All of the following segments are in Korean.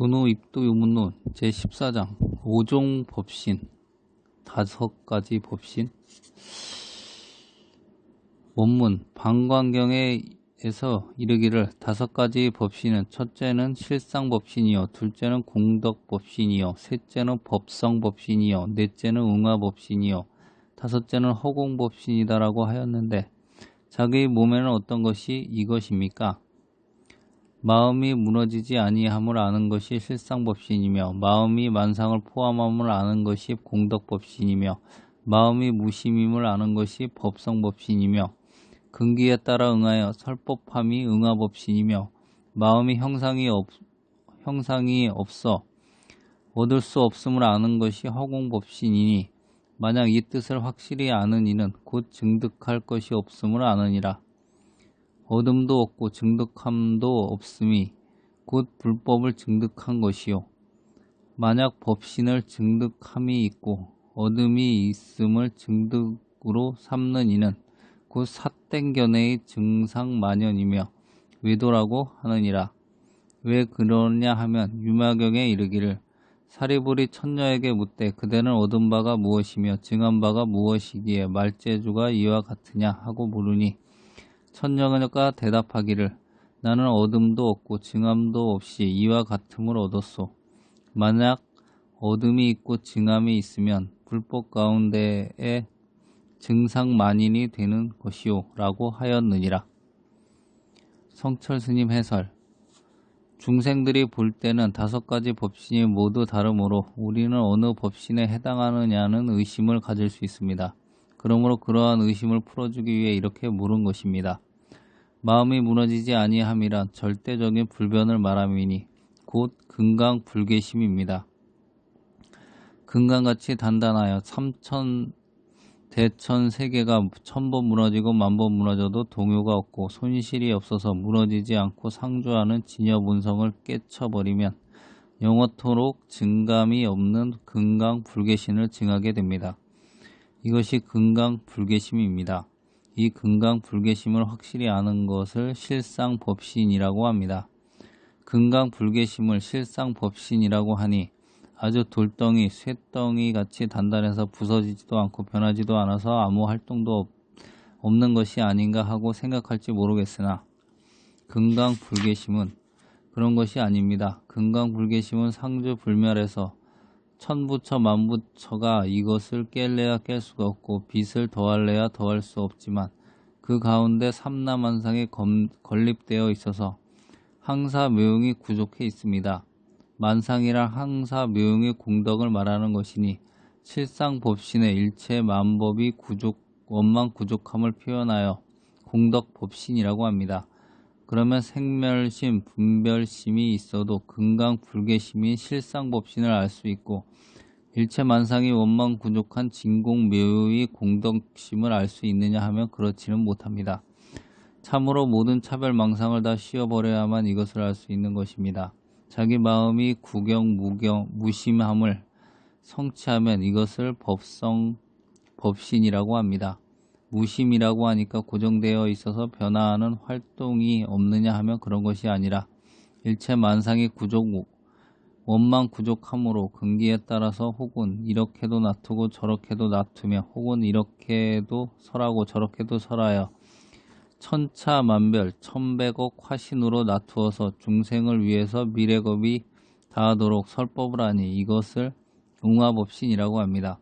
도노 입도 유문론 제14장 5종 법신 다섯 가지 법신 원문 방광경에서 이르기를 다섯 가지 법신은 첫째는 실상 법신이요 둘째는 공덕 법신이요 셋째는 법성 법신이요 넷째는 응화 법신이요 다섯째는 허공 법신이다라고 하였는데 자기 몸에는 어떤 것이 이것입니까? 마음이 무너지지 아니함을 아는 것이 실상법신이며 마음이 만상을 포함함을 아는 것이 공덕법신이며 마음이 무심임을 아는 것이 법성법신이며 근기에 따라 응하여 설법함이 응하법신이며 마음이 형상이 없, 형상이 없어 얻을 수 없음을 아는 것이 허공법신이니 만약 이 뜻을 확실히 아는 이는 곧 증득할 것이 없음을 아느니라. 어둠도 없고 증득함도 없음이 곧 불법을 증득한 것이요. 만약 법신을 증득함이 있고 어둠이 있음을 증득으로 삼는 이는 곧 사땡견의 증상 만연이며 외도라고 하느니라. 왜 그러냐 하면 유마경에 이르기를 사리불이 천녀에게 묻되 그대는 얻은 바가 무엇이며 증한 바가 무엇이기에 말재주가 이와 같으냐 하고 물으니 천녀가 대답하기를 나는 어둠도 없고 증함도 없이 이와 같음을 얻었소. 만약 어둠이 있고 증함이 있으면 불법 가운데에 증상만인이 되는 것이오 라고 하였느니라. 성철 스님 해설 중생들이 볼 때는 다섯 가지 법신이 모두 다르므로 우리는 어느 법신에 해당하느냐는 의심을 가질 수 있습니다. 그러므로 그러한 의심을 풀어주기 위해 이렇게 물은 것입니다. 마음이 무너지지 아니함이란 절대적인 불변을 말함이니 곧 금강 불계심입니다. 금강같이 단단하여 삼천 대천 세계가 천번 무너지고 만번 무너져도 동요가 없고 손실이 없어서 무너지지 않고 상주하는 진여본성을 깨쳐버리면 영원토록 증감이 없는 금강 불계신을 증하게 됩니다. 이것이 금강 불계심입니다. 이 금강 불계심을 확실히 아는 것을 실상 법신이라고 합니다. 금강 불계심을 실상 법신이라고 하니 아주 돌덩이, 쇠덩이 같이 단단해서 부서지지도 않고 변하지도 않아서 아무 활동도 없 는 것이 아닌가 하고 생각할지 모르겠으나 금강 불계심은 그런 것이 아닙니다. 금강 불계심은 상주 불멸해서 천부처 만부처가 이것을 깰래야 깰 수가 없고 빛을 더할래야 더할 수 없지만 그 가운데 삼라만상에 건립되어 있어서 항사 묘용이 구족해 있습니다. 만상이란 항사 묘용의 공덕을 말하는 것이니 실상 법신의 일체 만법이 구족 원망 구족함을 표현하여 공덕 법신이라고 합니다. 그러면 생멸심, 분별심이 있어도 금강 불계심인 실상 법신을 알 수 있고 일체 만상이 원망 구족한 진공 묘의 공덕심을 알 수 있느냐 하면 그렇지는 못합니다. 참으로 모든 차별 망상을 다 씌워버려야만 이것을 알 수 있는 것입니다. 자기 마음이 구경, 무경, 무심함을 성취하면 이것을 법성, 법신이라고 합니다. 무심이라고 하니까 고정되어 있어서 변화하는 활동이 없느냐 하면 그런 것이 아니라 일체 만상의 구족, 원망 구족함으로 근기에 따라서 혹은 이렇게도 놔두고 저렇게도 놔두며 혹은 이렇게도 설하고 저렇게도 설하여 천차만별 천백억 화신으로 놔두어서 중생을 위해서 미래겁이 다하도록 설법을 하니 이것을 웅화법신이라고 합니다.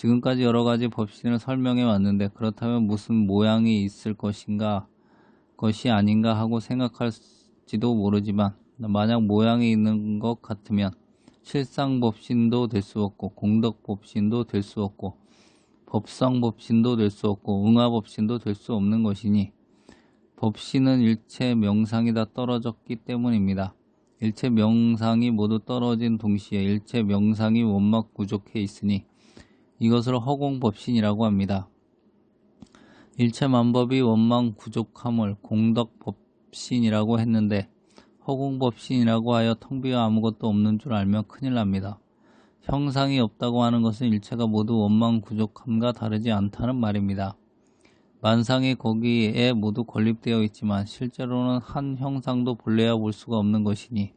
지금까지 여러 가지 법신을 설명해 왔는데 그렇다면 무슨 모양이 있을 것인가 것이 아닌가 하고 생각할지도 모르지만 만약 모양이 있는 것 같으면 실상 법신도 될 수 없고 공덕 법신도 될 수 없고 법성 법신도 될 수 없고 응화 법신도 될 수 없는 것이니 법신은 일체 명상이 다 떨어졌기 때문입니다. 일체 명상이 모두 떨어진 동시에 일체 명상이 원막 부족해 있으니 이것을 허공법신이라고 합니다. 일체 만법이 원망 부족함을 공덕법신이라고 했는데 허공법신이라고 하여 텅 비어 아무것도 없는 줄 알면 큰일 납니다. 형상이 없다고 하는 것은 일체가 모두 원망 부족함과 다르지 않다는 말입니다. 만상이 거기에 모두 건립되어 있지만 실제로는 한 형상도 본래야 볼 수가 없는 것이니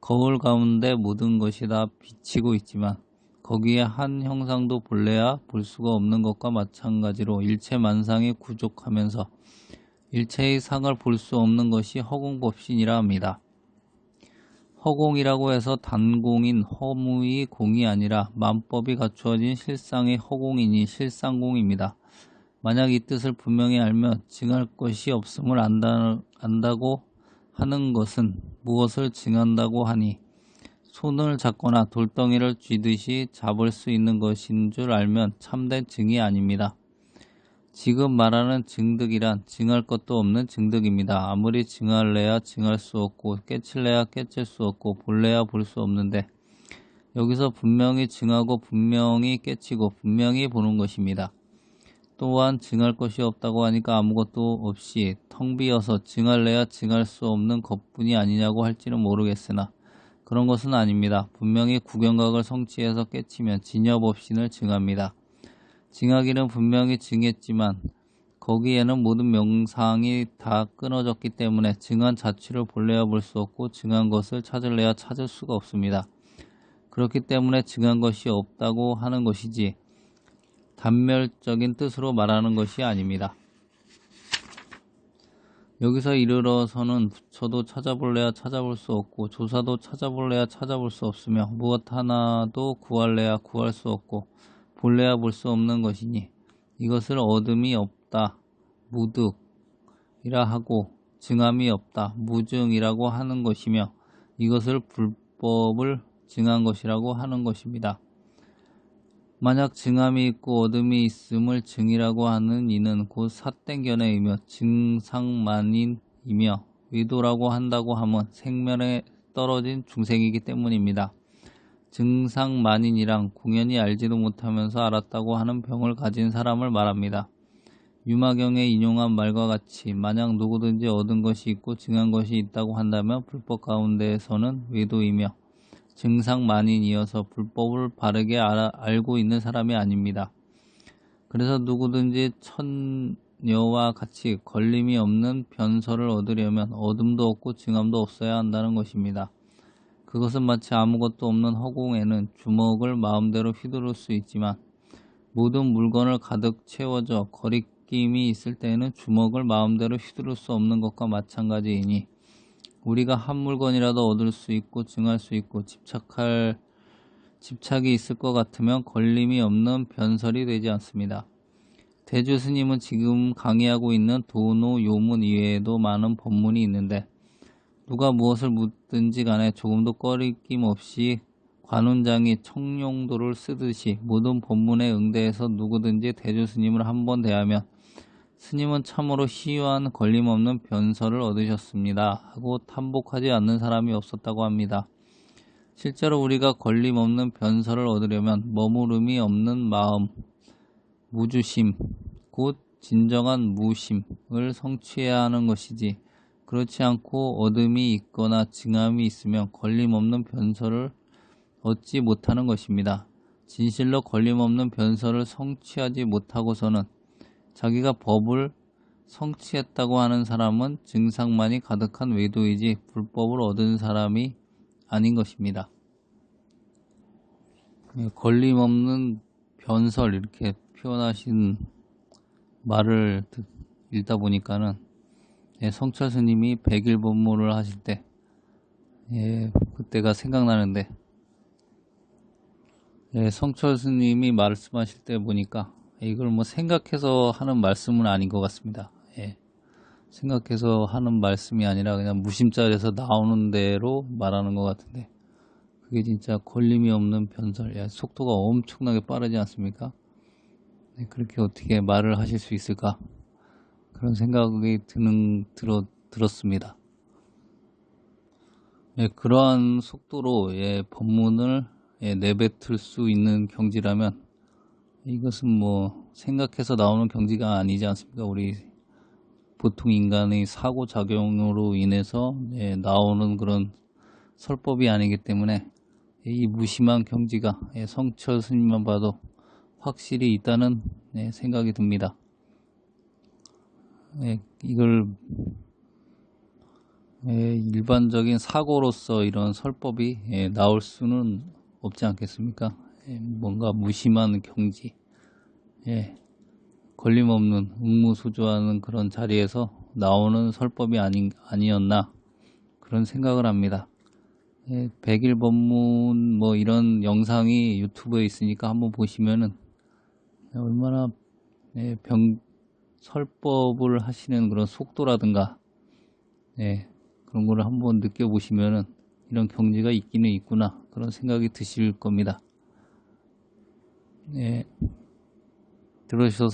거울 가운데 모든 것이 다 비치고 있지만 거기에 한 형상도 볼래야 볼 수가 없는 것과 마찬가지로 일체 만상이 구족하면서 일체의 상을 볼 수 없는 것이 허공법신이라 합니다. 허공이라고 해서 단공인 허무의 공이 아니라 만법이 갖추어진 실상의 허공이니 실상공입니다. 만약 이 뜻을 분명히 알면 증할 것이 없음을 안다, 안다고 하는 것은 무엇을 증한다고 하니 손을 잡거나 돌덩이를 쥐듯이 잡을 수 있는 것인 줄 알면 참된 증이 아닙니다. 지금 말하는 증득이란 증할 것도 없는 증득입니다. 아무리 증할래야 증할 수 없고 깨칠래야 깨칠 수 없고 볼래야 볼 수 없는데 여기서 분명히 증하고 분명히 깨치고 분명히 보는 것입니다. 또한 증할 것이 없다고 하니까 아무것도 없이 텅 비어서 증할래야 증할 수 없는 것뿐이 아니냐고 할지는 모르겠으나 그런 것은 아닙니다. 분명히 구경각을 성취해서 깨치면 진여법신을 증합니다. 증하기는 분명히 증했지만 거기에는 모든 명상이 다 끊어졌기 때문에 증한 자취를 볼래야 볼 수 없고 증한 것을 찾을래야 찾을 수가 없습니다. 그렇기 때문에 증한 것이 없다고 하는 것이지 단멸적인 뜻으로 말하는 것이 아닙니다. 여기서 이르러서는 부처도 찾아볼래야 찾아볼 수 없고 조사도 찾아볼래야 찾아볼 수 없으며 무엇 하나도 구할래야 구할 수 없고 볼래야 볼 수 없는 것이니 이것을 어둠이 없다 무득이라 하고 증함이 없다 무증이라고 하는 것이며 이것을 불법을 증한 것이라고 하는 것입니다. 만약 증함이 있고 어둠이 있음을 증이라고 하는 이는 곧 사땡견에이며 증상만인이며 의도라고 한다고 하면 생면에 떨어진 중생이기 때문입니다. 증상만인이랑 공연히 알지도 못하면서 알았다고 하는 병을 가진 사람을 말합니다. 유마경에 인용한 말과 같이 만약 누구든지 얻은 것이 있고 증한 것이 있다고 한다면 불법 가운데에서는 외도이며 증상만인이어서 불법을 바르게 알아, 알고 있는 사람이 아닙니다. 그래서 누구든지 천녀와 같이 걸림이 없는 변설을 얻으려면 어둠도 없고 증함도 없어야 한다는 것입니다. 그것은 마치 아무것도 없는 허공에는 주먹을 마음대로 휘두를 수 있지만 모든 물건을 가득 채워져 거리낌이 있을 때에는 주먹을 마음대로 휘두를 수 없는 것과 마찬가지이니 우리가 한 물건이라도 얻을 수 있고 증할 수 있고 집착할 집착이 있을 것 같으면 걸림이 없는 변설이 되지 않습니다. 대주 스님은 지금 강의하고 있는 도노 요문 이외에도 많은 법문이 있는데 누가 무엇을 묻든지 간에 조금도 꺼리낌 없이 관운장이 청룡도를 쓰듯이 모든 법문에 응대해서 누구든지 대주 스님을 한 번 대하면 스님은 참으로 희유한 걸림없는 변설을 얻으셨습니다. 하고 탐복하지 않는 사람이 없었다고 합니다. 실제로 우리가 걸림없는 변설을 얻으려면 머무름이 없는 마음, 무주심, 곧 진정한 무심을 성취해야 하는 것이지 그렇지 않고 어둠이 있거나 증함이 있으면 걸림없는 변설을 얻지 못하는 것입니다. 진실로 걸림없는 변설을 성취하지 못하고서는 자기가 법을 성취했다고 하는 사람은 증상만이 가득한 외도이지 불법을 얻은 사람이 아닌 것입니다. 예, 걸림없는 변설 이렇게 표현하신 말을 읽다 보니까는 예, 성철 스님이 백일 법문을 하실 때 예, 그때가 생각나는데 예, 성철 스님이 말씀하실 때 보니까 이걸 뭐 생각해서 하는 말씀은 아닌 것 같습니다. 예, 생각해서 하는 말씀이 아니라 그냥 무심자리에서 나오는 대로 말하는 것 같은데 그게 진짜 걸림이 없는 변설, 예, 속도가 엄청나게 빠르지 않습니까? 네, 그렇게 어떻게 말을 하실 수 있을까? 그런 생각이 드는 들어 들었습니다. 예, 그러한 속도로 예, 법문을 예, 내뱉을 수 있는 경지라면 이것은 뭐 생각해서 나오는 경지가 아니지 않습니까? 우리 보통 인간의 사고 작용으로 인해서 예, 나오는 그런 설법이 아니기 때문에 이 무심한 경지가 예, 성철 스님만 봐도 확실히 있다는 예, 생각이 듭니다. 예, 이걸 예, 일반적인 사고로서 이런 설법이 예, 나올 수는 없지 않겠습니까? 예, 뭔가 무심한 경지, 예, 걸림없는 응무수조하는 그런 자리에서 나오는 설법이 아니, 아니었나 그런 생각을 합니다. 예, 백일 법문 뭐 이런 영상이 유튜브에 있으니까 한번 보시면은 얼마나 예, 병 설법을 하시는 그런 속도라든가 예, 그런 거를 한번 느껴보시면은 이런 경지가 있기는 있구나 그런 생각이 드실 겁니다. 예, 들어주셔서